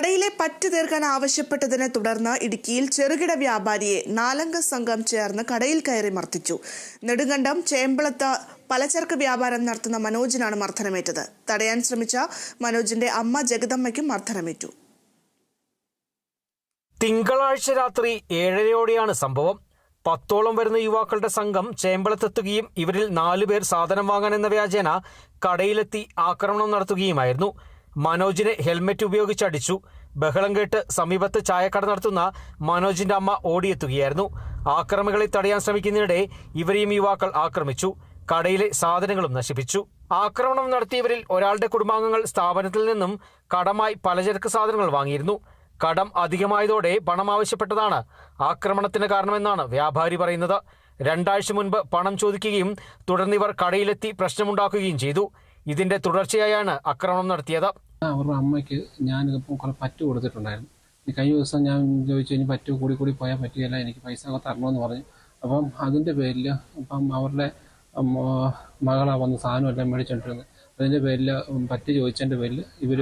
കടയിലെ പറ്റ് തീർക്കാൻ ആവശ്യപ്പെട്ടതിനെ തുടർന്ന് ഇടുക്കിയിൽ ചെറുകിട വ്യാപാരിയെ നാലംഗ സംഘം ചേർന്ന് കടയിൽ കയറി മർദ്ദിച്ചു. നെടുങ്കണ്ടം ചേമ്പളത്ത് പലചരക്ക് വ്യാപാരം നടത്തുന്ന മനോജിനാണ് മർദ്ദനമേറ്റത്. തടയാൻ ശ്രമിച്ച മനോജിന്റെ അമ്മ ജഗദമ്മയ്ക്കും മർദ്ദനമേറ്റു. തിങ്കളാഴ്ച രാത്രി ഏഴരയോടെയാണ് സംഭവം. പത്തോളം വരുന്ന യുവാക്കളുടെ സംഘം ചേമ്പളത്തെത്തുകയും ഇവരിൽ നാലുപേർ സാധനം വാങ്ങാൻ എന്ന വ്യാജേന കടയിലെത്തി ആക്രമണം നടത്തുകയുമായിരുന്നു. മനോജിനെ ഹെൽമെറ്റ് ഉപയോഗിച്ച് അടിച്ചു ബഹളം കേട്ട് സമീപത്ത് ചായക്കട നടത്തുന്ന മനോജിന്റെ അമ്മ ഓടിയെത്തുകയായിരുന്നു. ആക്രമികളെ തടയാൻ ശ്രമിക്കുന്നതിനിടെ ഇവരെയും യുവാക്കൾ ആക്രമിച്ചു. കടയിലെ സാധനങ്ങളും നശിപ്പിച്ചു. ആക്രമണം നടത്തിയവരിൽ ഒരാളുടെ കുടുംബാംഗങ്ങൾ സ്ഥാപനത്തിൽ നിന്നും കടമായി പലചരക്ക് സാധനങ്ങൾ വാങ്ങിയിരുന്നു. കടം അധികമായതോടെ പണം ആവശ്യപ്പെട്ടതാണ് ആക്രമണത്തിന് കാരണമെന്നാണ് വ്യാപാരി പറയുന്നത്. രണ്ടാഴ്ച മുൻപ് പണം ചോദിക്കുകയും തുടർന്ന് ഇവർ കടയിലെത്തി പ്രശ്നമുണ്ടാക്കുകയും ചെയ്തു. ഇതിന്റെ തുടർച്ചയായാണ് ആക്രമണം നടത്തിയത്. അവരുടെ അമ്മയ്ക്ക് ഞാൻ കുറെ പറ്റു കൊടുത്തിട്ടുണ്ടായിരുന്നു. കഴിഞ്ഞ ദിവസം ഞാൻ ചോദിച്ചു കഴിഞ്ഞാൽ പറ്റു കൂടി കൂടി പോയാൽ പറ്റുകയില്ല എനിക്ക് പൈസ ഒക്കെ തരണമെന്ന് പറഞ്ഞു. അപ്പം അതിന്റെ പേരിൽ അപ്പം അവരുടെ മകളാ വന്ന് സാധനം എല്ലാം മേടിച്ചോണ്ടിരുന്നത്. അതിന്റെ പേരിൽ പറ്റി ചോദിച്ചതിന്റെ പേരിൽ ഇവർ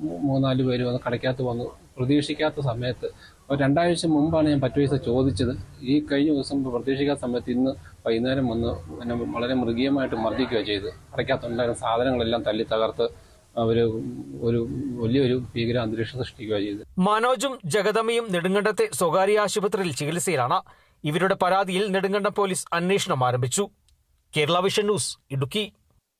മൂന്നാൽ പേര് വന്ന് കടയ്ക്കകത്ത് വന്നു പ്രതീക്ഷിക്കാത്ത സമയത്ത് രണ്ടാഴ്ച മുമ്പാണ് ഞാൻ പറ്റു പൈസ ചോദിച്ചത്. ഈ കഴിഞ്ഞ ദിവസം പ്രതീക്ഷിക്കാത്ത സമയത്ത് ഇന്ന് വൈകുന്നേരം വന്ന് എന്നെ വളരെ മൃഗീയമായിട്ട് മർദ്ദിക്കുകയാണ് ചെയ്ത് അടയ്ക്കകത്തുണ്ടായിരുന്ന സാധനങ്ങളെല്ലാം തല്ലി തകർത്ത് അവർ ഒരു വലിയൊരു ഭീകര അന്തരീക്ഷം സൃഷ്ടിക്കുകയാണ് ചെയ്ത് മനോജും ജഗദമ്മയും നെടുങ്കണ്ടത്തെ സ്വകാര്യ ആശുപത്രിയിൽ ചികിത്സയിലാണ്. ഇവരുടെ പരാതിയിൽ നെടുങ്കണ്ടം പോലീസ് അന്വേഷണം ആരംഭിച്ചു. Kerala vision news Idukki.